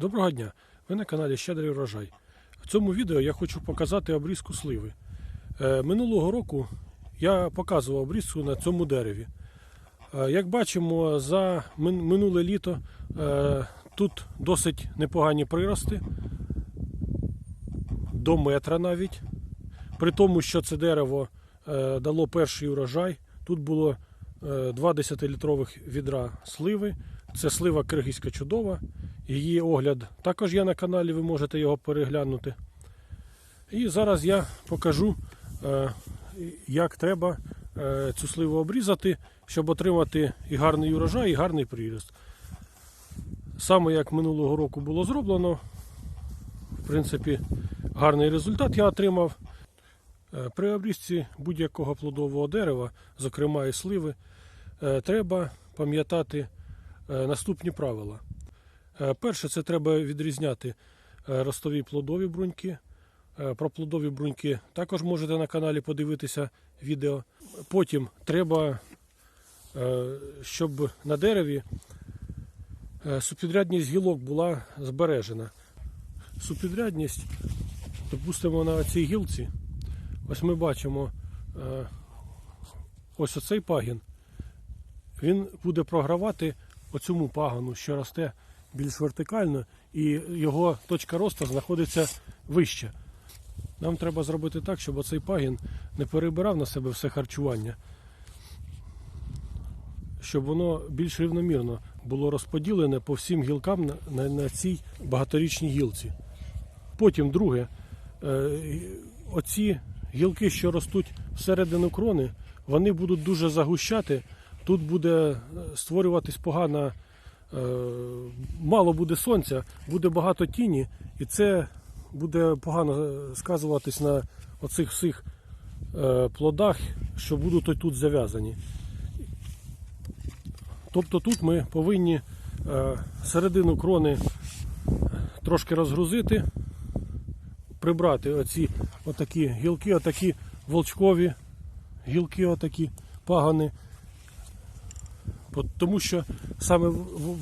Доброго дня! Ви на каналі Щедрий врожай. В цьому відео я хочу показати обрізку сливи. Е, Минулого року я показував обрізку на цьому дереві. Е, Як бачимо, за минуле літо е, тут досить непогані прирости, до метра навіть. При тому, що це дерево дало перший урожай. Тут було е, два 10-літрових відра сливи. Це слива киргизька чудова. Її огляд також є на каналі, ви можете його переглянути. І зараз я покажу, е, як треба е, цю сливу обрізати, щоб отримати і гарний урожай, і гарний приріст. Саме як минулого року було зроблено, в принципі, гарний результат я отримав. Е, При обрізці будь-якого плодового дерева, зокрема і сливи, треба пам'ятати наступні правила. Е, Перше, це треба відрізняти е, ростові плодові бруньки. Е, Про плодові бруньки також можете на каналі подивитися відео. Потім треба, е, щоб на дереві е, супідрядність гілок була збережена. Супідрядність, допустимо, на цій гілці. Ось ми бачимо е, ось оцей пагін. Він буде програвати оцьому пагану, що росте більш вертикально, і його точка росту знаходиться вище. Нам треба зробити так, щоб оцей пагін не перебирав на себе все харчування, щоб воно більш рівномірно було розподілене по всім гілкам на, на, цій багаторічній гілці. Потім, друге, е, оці гілки, що ростуть всередину крони, вони будуть дуже загущати. Тут буде е, створюватись погана, е, мало буде сонця, буде багато тіні, і це буде погано е, сказуватись на оцих всіх плодах, що будуть тут зав'язані. Тобто тут ми повинні середину крони трошки розгрузити, прибрати оці отакі гілки, отакі волчкові гілки, отакі пагани. Бо- Тому що саме в-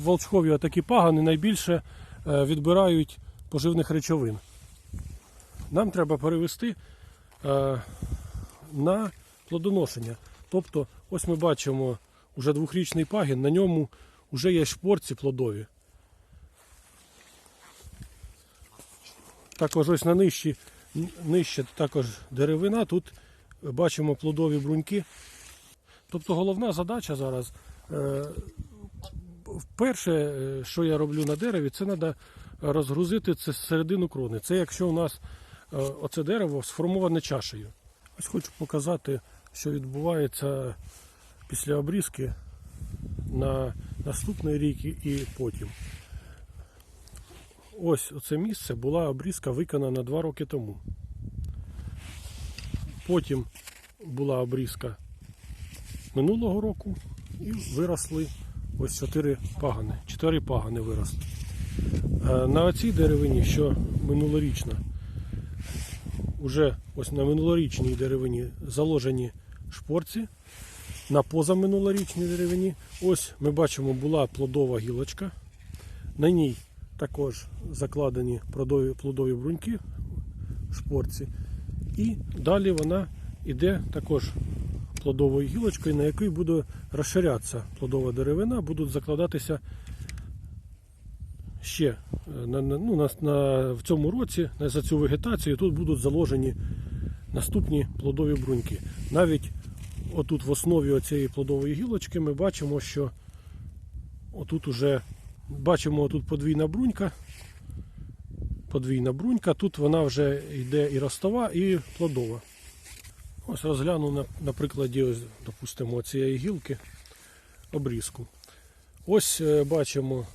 волчкові отакі пагани найбільше е, відбирають поживних речовин. Нам треба перевести е, на плодоношення. Тобто, ось ми бачимо вже двохрічний пагін, на ньому вже є шпорці плодові. Також ось на нижчі, нижче також деревина, тут бачимо плодові бруньки. Тобто головна задача зараз. Перше, що я роблю на дереві, це треба розгрузити це середину крони. Це якщо у нас е, оце дерево сформоване чашею. Ось хочу показати, що відбувається після обрізки на наступний рік і потім. Ось оце місце була обрізка виконана два роки тому. Потім була обрізка минулого року і виросли ось чотири пагани. Чотири пагани виросли. Е, На оцій деревині, що минулорічна, уже ось на минулорічній деревині заложені шпорці. На позаминулорічній деревині, ось ми бачимо, була плодова гілочка. На ній також закладені плодові, плодові бруньки, шпорці. І далі вона йде також плодовою гілочкою, на якій буде розширятися плодова деревина, будуть закладатися ще е, на, ну, на, на, в цьому році за цю вегетацію тут будуть заложені наступні плодові бруньки. Навіть отут в основі цієї плодової гілочки ми бачимо, що отут уже бачимо отут подвійна брунька. Подвійна брунька, тут вона вже йде і ростова, і плодова. Ось розгляну на, на прикладі, ось, допустимо, цієї гілки обрізку. Ось е, бачимо,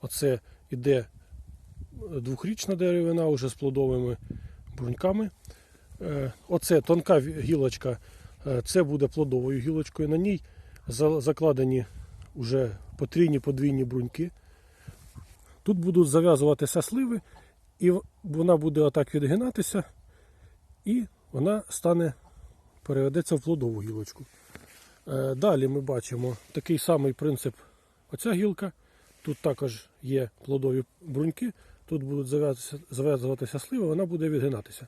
оце іде двохрічна деревина вже з плодовими бруньками. Е, Оце тонка гілочка, е, це буде плодовою гілочкою. На ній закладені вже потрійні подвійні бруньки. Тут будуть зав'язуватися сливи, і вона буде отак відгинатися, і вона стане, переведеться в плодову гілочку. Е, Далі ми бачимо такий самий принцип. Оця гілка. Тут також є плодові бруньки, тут будуть зав'язуватися, зав'язуватися сливи, вона буде відгинатися.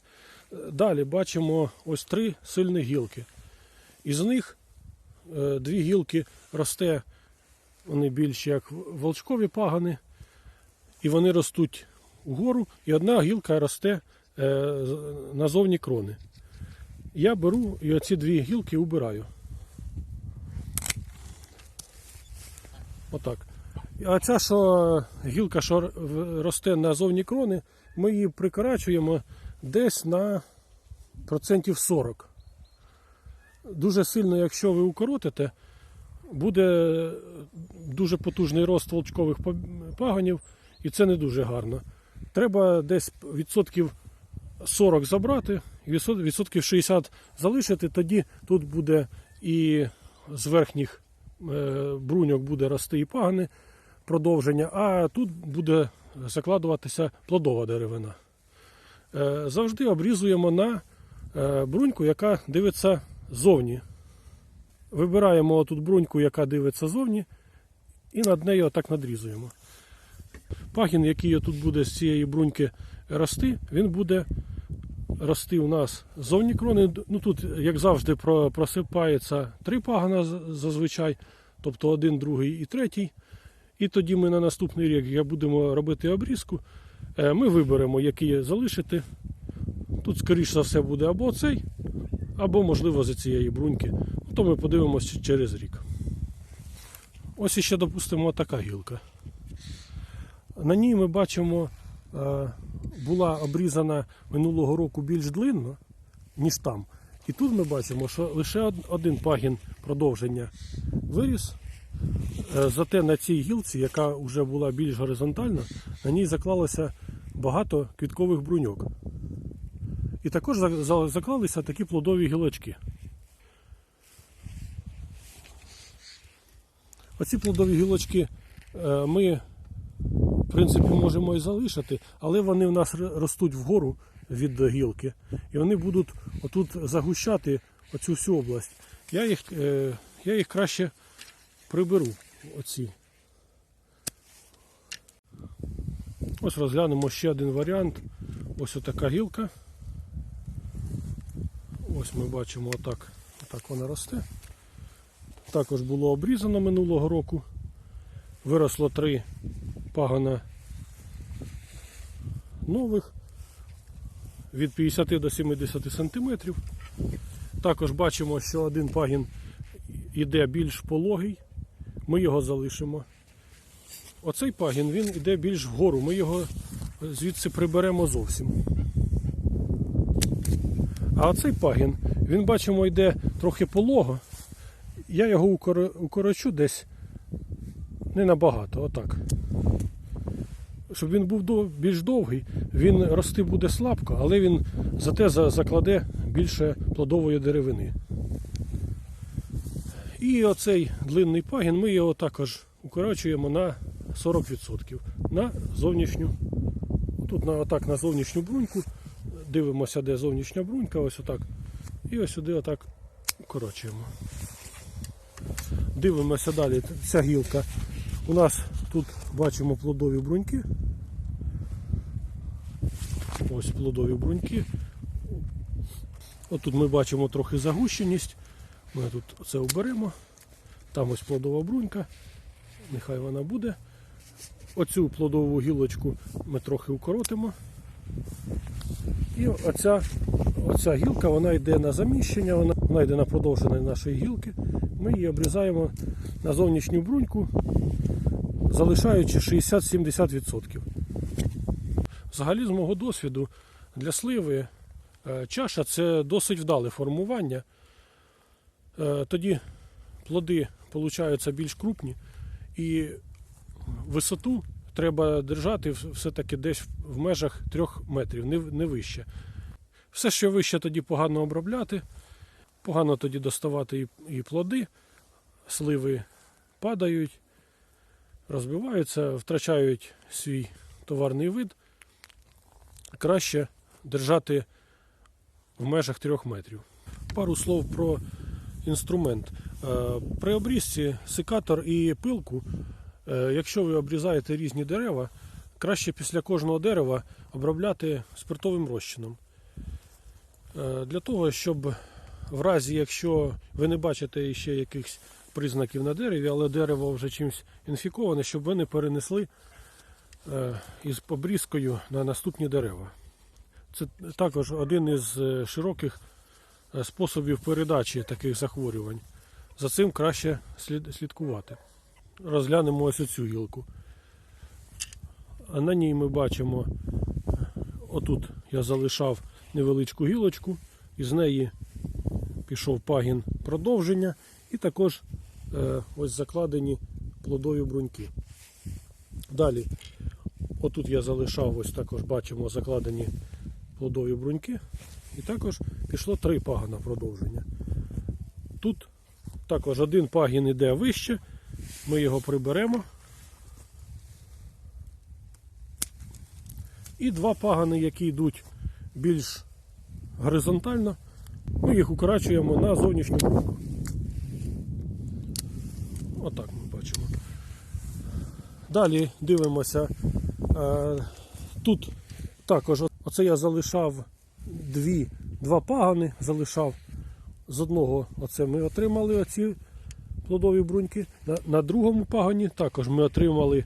Е, Далі бачимо ось три сильні гілки. Із них е, дві гілки росте, вони більші як волчкові пагани, і вони ростуть угору, і одна гілка росте назовні крони. Я беру і оці дві гілки убираю. Отак. А ця що гілка, що росте назовні крони, ми її прикорачуємо десь на процентів 40. Дуже сильно, якщо ви укоротите, буде дуже потужний рост волчкових па- пагонів, і це не дуже гарно. Треба десь відсотків 40 забрати, відсотків 60 залишити, тоді тут буде і з верхніх е, бруньок буде рости і пагани, продовження, а тут буде закладуватися плодова деревина. Е, Завжди обрізуємо на е, бруньку, яка дивиться ззовні. Вибираємо тут бруньку, яка дивиться ззовні, і над нею отак надрізуємо. Пагін, який тут буде з цієї бруньки рости, він буде рости у нас зовні крони. Ну тут, як завжди, просипається три пагана зазвичай, тобто один, другий і третій. І тоді ми на наступний рік, як будемо робити обрізку, е, ми виберемо, який залишити. Тут, скоріш за все, буде або цей, або, можливо, за цієї бруньки. То ми подивимося через рік. Ось іще, допустимо, така гілка. На ній ми бачимо, е, була обрізана минулого року більш длинно, ніж там. І тут ми бачимо, що лише один пагін продовження виріс. Е, Зате на цій гілці, яка вже була більш горизонтальна, на ній заклалося багато квіткових бруньок. І також за- за- заклалися такі плодові гілочки. Оці плодові гілочки е, ми, в принципі, можемо і залишити, але вони в нас ростуть вгору від гілки. І вони будуть отут загущати оцю всю область. Я їх, е, я їх краще приберу. Оці. Ось розглянемо ще один варіант. Ось отака гілка. Ось ми бачимо отак, отак вона росте. Також було обрізано минулого року. Виросло три пагана нових від 50 до 70 сантиметрів. Також бачимо, що один пагін йде більш пологий. Ми його залишимо. Оцей пагін він йде більш вгору. Ми його звідси приберемо зовсім. А оцей пагін, він бачимо, йде трохи полого. Я його укорочу десь не набагато, отак. Щоб він був більш довгий, він рости буде слабко, але він зате закладе більше плодової деревини. І оцей длинний пагін ми його також укорочуємо на 40% на зовнішню. Тут на, отак на зовнішню бруньку. Дивимося, де зовнішня брунька, ось отак. І ось сюди отак укорочуємо. Дивимося далі. Ця гілка. У нас тут бачимо плодові бруньки. Ось плодові бруньки. Отут ми бачимо трохи загущеність. Ми тут це оберемо. Там ось плодова брунька. Нехай вона буде. Оцю плодову гілочку ми трохи укоротимо. І оця, оця гілка вона йде на заміщення, вона, вона йде на продовження нашої гілки. Ми її обрізаємо на зовнішню бруньку, залишаючи 60-70%. Взагалі, з мого досвіду, для сливи е, чаша це досить вдале формування. Е, Тоді плоди получаються більш крупні і висоту треба держати все-таки десь в межах 3 метрів, не, вище. Все, що вище, тоді погано обробляти, погано тоді доставати і, і плоди, сливи падають, розбиваються, втрачають свій товарний вид. Краще держати в межах 3 метрів. Пару слов про інструмент. Е, При обрізці секатор і пилку Е, Якщо ви обрізаєте різні дерева, краще після кожного дерева обробляти спиртовим розчином. Е, Для того, щоб в разі, якщо ви не бачите ще якихось признаків на дереві, але дерево вже чимось інфіковане, щоб ви не перенесли із обрізкою на наступні дерева. Це також один із е, широких е, способів передачі таких захворювань. За цим краще слідкувати. Розглянемо ось оцю гілку. А на ній ми бачимо, отут я залишав невеличку гілочку, і з неї пішов пагін продовження, і також е, ось закладені плодові бруньки. Далі, отут я залишав, ось також бачимо закладені плодові бруньки, і також пішло три пагана продовження. Тут також один пагін іде вище, ми його приберемо. І два пагани, які йдуть більш горизонтально, ми їх укорачуємо на зовнішню бруньку. Отак ми бачимо. Далі дивимося. Е, Тут також оце я залишав дві, два пагани, залишав з одного оце ми отримали оці плодові бруньки. На, на другому пагані також ми отримали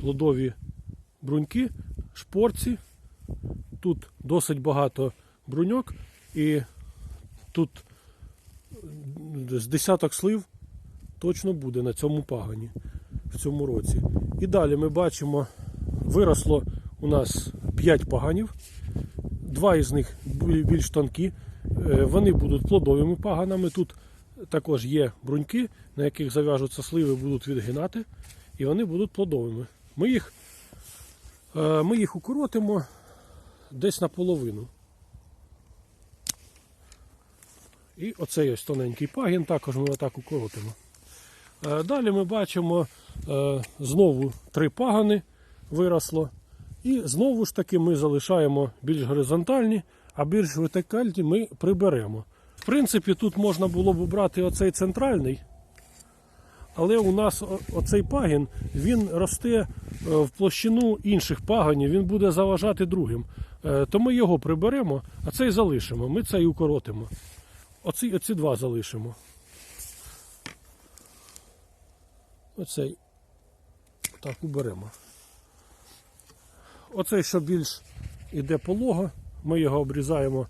плодові бруньки, шпорці. Тут досить багато бруньок і тут з десяток слив точно буде на цьому пагані в цьому році. І далі ми бачимо, виросло у нас 5 паганів. Два із них бі- більш тонкі. Е, Вони будуть плодовими паганами. Тут також є бруньки, на яких зав'яжуться сливи, будуть відгинати, і вони будуть плодовими. Ми їх, е, ми їх укоротимо десь наполовину. І оцей ось тоненький пагін також ми отак укоротимо. Е, Далі ми бачимо знову три пагани виросло. І знову ж таки ми залишаємо більш горизонтальні, а більш вертикальні ми приберемо. В принципі, тут можна було б брати оцей центральний, але у нас оцей пагін він росте е, в площину інших паганів, він буде заважати другим. Е, То ми його приберемо, а цей залишимо. Ми цей укоротимо. Оці, оці два залишимо. Оцей так уберемо. Оцей, що більш іде полого, ми його обрізаємо,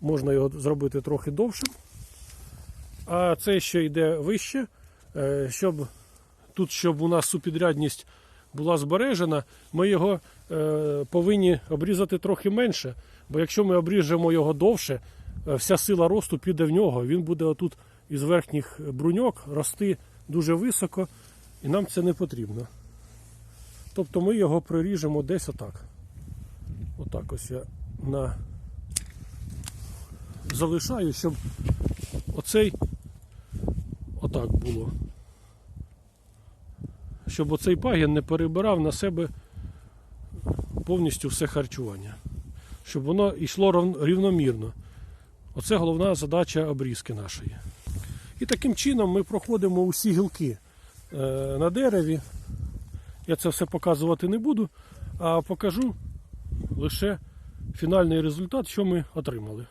можна його зробити трохи довшим. А цей, що йде вище, е, щоб тут, щоб у нас супідрядність була збережена, ми його е, повинні обрізати трохи менше. Бо якщо ми обріжемо його довше, е, вся сила росту піде в нього. Він буде отут із верхніх бруньок рости дуже високо, і нам це не потрібно. Тобто ми його приріжемо десь отак. Отак ось я на... залишаю, щоб оцей отак було. Щоб оцей пагін не перебирав на себе повністю все харчування. Щоб воно йшло рівномірно. Оце головна задача обрізки нашої. І таким чином ми проходимо усі гілки е, на дереві. Я це все показувати не буду, а покажу лише фінальний результат, що ми отримали.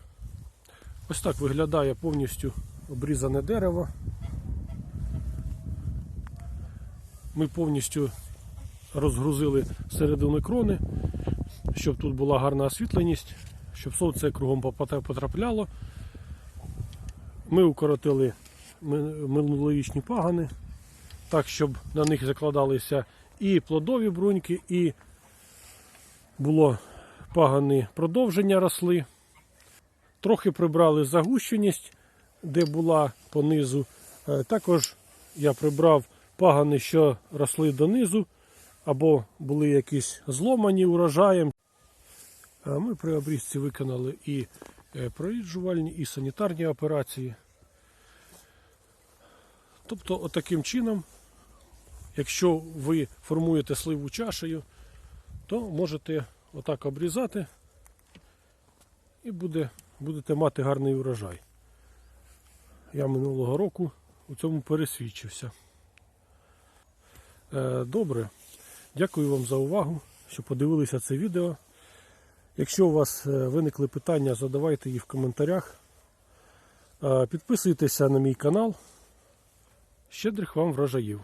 Ось так виглядає повністю обрізане дерево. Ми повністю розгрузили середину крони, щоб тут була гарна освітленість, щоб сонце кругом потрапляло. Ми укоротили ми- минулорічні пагани, так, щоб на них закладалися і плодові бруньки, і було пагани продовження росли. Трохи прибрали загущеність, де була понизу. Е, Також я прибрав пагани, що росли донизу, або були якісь зломані урожаєм. Ми при обрізці виконали і е, проріджувальні, і санітарні операції. Тобто, отаким чином, якщо ви формуєте сливу чашею, то можете отак обрізати і буде, будете мати гарний урожай. Я минулого року у цьому пересвідчився. Е, Добре. Дякую вам за увагу, що подивилися це відео. Якщо у вас е, виникли питання, задавайте їх в коментарях. Е, Підписуйтеся на мій канал. Щедрих вам врожаїв!